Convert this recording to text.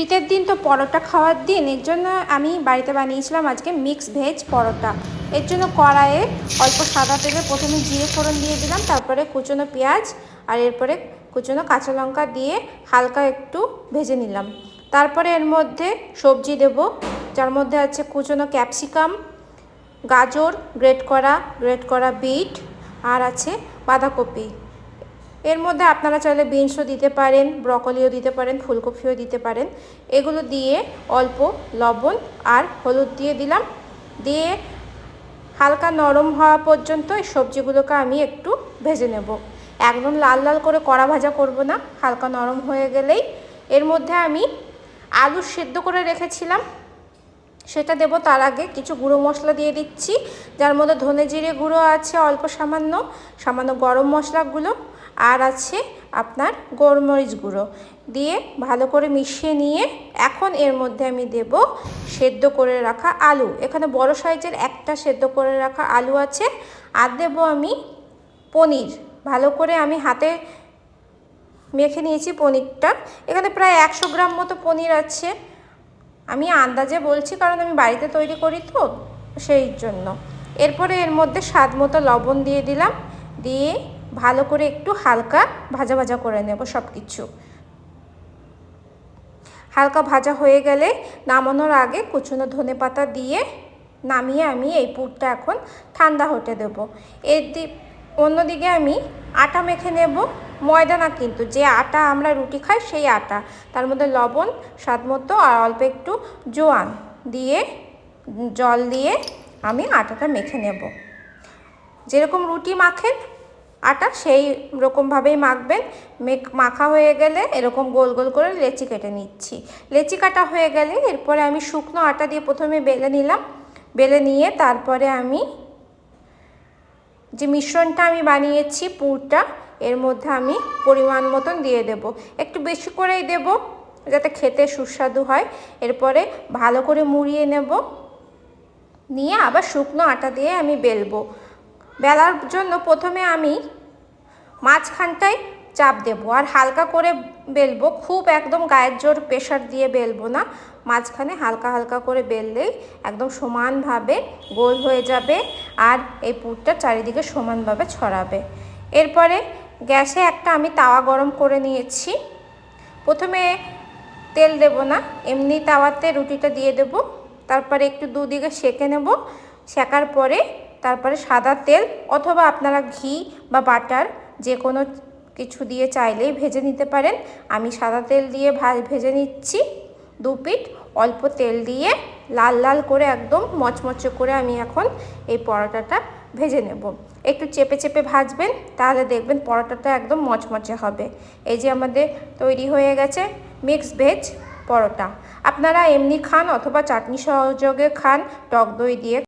শীতের দিন তো পরোটা খাওয়ার দিন, এর জন্য আমি বাড়িতে বানিয়েছিলাম আজকে মিক্স ভেজ পরোটা। এর জন্য কড়াইয়ে অল্প সাদা তেলে প্রথমে জিরে ফোড়ন দিয়ে দিলাম, তারপরে কুচনো পেঁয়াজ আর এরপরে কুচনো কাঁচা লঙ্কা দিয়ে হালকা একটু ভেজে নিলাম। তারপরে এর মধ্যে সবজি দেব, যার মধ্যে আছে কুচনো ক্যাপসিকাম, গাজর, গ্রেট করা গ্রেট করা বিট, আর আছে বাঁধাকপি। এর মধ্যে আপনারা চাইলে বিনসও দিতে পারেন, ব্রকলিও দিতে পারেন, ফুলকপিও দিতে পারেন। এগুলো দিয়ে অল্প লবণ আর হলুদ দিয়ে দিলাম। দিয়ে হালকা নরম হওয়া পর্যন্ত এই সবজিগুলোকে আমি একটু ভেজে নেব। একদম লাল লাল করে কড়া ভাজা করব না, হালকা নরম হয়ে গেলেই। এর মধ্যে আমি আলু সেদ্ধ করে রেখেছিলাম। সেটা দেব তার আগে কিছু গুঁড়ো মশলা দিয়ে দিচ্ছি, যার মধ্যে ধনে জিরে গুঁড়ো আছে অল্প সামান্য সামান্য গরম মশলাগুলো। আর আছে আপনার গোলমরিচ গুঁড়ো। দিয়ে ভালো করে মিশিয়ে নিয়ে এখন এর মধ্যে আমি দেব সেদ্ধ করে রাখা আলু। এখানে বড় সাইজের একটা সেদ্ধ করে রাখা আলু আছে। আর দেব আমি পনির। ভালো করে আমি হাতে মেখে নিয়েছি পনিরটা। এখানে প্রায় একশো গ্রাম মতো পনির আছে। আমি আন্দাজে বলছি কারণ আমি বাড়িতে তৈরি করি তো সেই জন্য। এরপরে এর মধ্যে স্বাদ মতো লবণ দিয়ে দিলাম। দিয়ে ভালো করে একটু হালকা ভাজা ভাজা করে নেব সব কিছু হালকা ভাজা হয়ে গেলে নামানোর আগে কুচুনো ধনে পাতা দিয়ে নামিয়ে আমি এই পুরটা এখন ঠান্ডা হতে দেব। এর অন্যদিকে আমি আটা মেখে নেব। ময়দা না কিন্তু, যে আটা আমরা রুটি খাই সেই আটা। তার মধ্যে লবণ, স্বাদ মতো আর অল্প একটু জোয়ান দিয়ে, জল দিয়ে আমি আটাটা মেখে নেব। যেরকম রুটি মাখেন আটা সেই রকমভাবেই মাখবেন। মাখা হয়ে গেলে এরকম গোল গোল করে লেচি কেটে নিচ্ছি। লেচি কাটা হয়ে গেলে এরপরে আমি শুকনো আটা দিয়ে প্রথমে বেলে নিলাম। বেলে নিয়ে তারপরে আমি যে মিশ্রণটা আমি বানিয়েছি পুরটা, এর মধ্যে আমি পরিমাণ মতন দিয়ে দেব। একটু বেশি করেই দেব যাতে খেতে সুস্বাদু হয়। এরপরে ভালো করে মুড়িয়ে নেব। নিয়ে আবার শুকনো আটা দিয়ে আমি বেলবো। বেলার জন্য প্রথমে আমি মাঝখানটায় চাপ দেবো আর হালকা করে বেলবো, খুব একদম গায়ের জোর প্রেশার দিয়ে বেলবো না। মাঝখানে হালকা হালকা করে বেললেই একদম সমানভাবে গোল হয়ে যাবে আর এই পুরটা চারিদিকে সমানভাবে ছড়াবে। এরপরে গ্যাসে একটা আমি তাওয়া গরম করে নিয়েছি। প্রথমে তেল দেব না, এমনি তাওয়াতে রুটিটা দিয়ে দেব, তারপরে একটু দুদিকে সেকে নেব, সেকার পরে তারপরে সাদা তেল অথবা আপনারা ঘি বা বাটার যে কোনো কিছু দিয়ে চাইলেই ভেজে নিতে পারেন। আমি সাদা তেল দিয়ে ভেজে নিচ্ছি দু পিঠ। অল্প তেল দিয়ে লাল লাল করে একদম মচমচে করে আমি এখন এই পরোটাটা ভেজে নেব। একটু চেপে চেপে ভাজবেন তাহলে দেখবেন পরোটাটা একদম মচমচে হবে। এই যে আমাদের তৈরি হয়ে গেছে মিক্স ভেজ পরোটা। আপনারা এমনি খান অথবা চাটনি সহযোগে খান, টক দই দিয়ে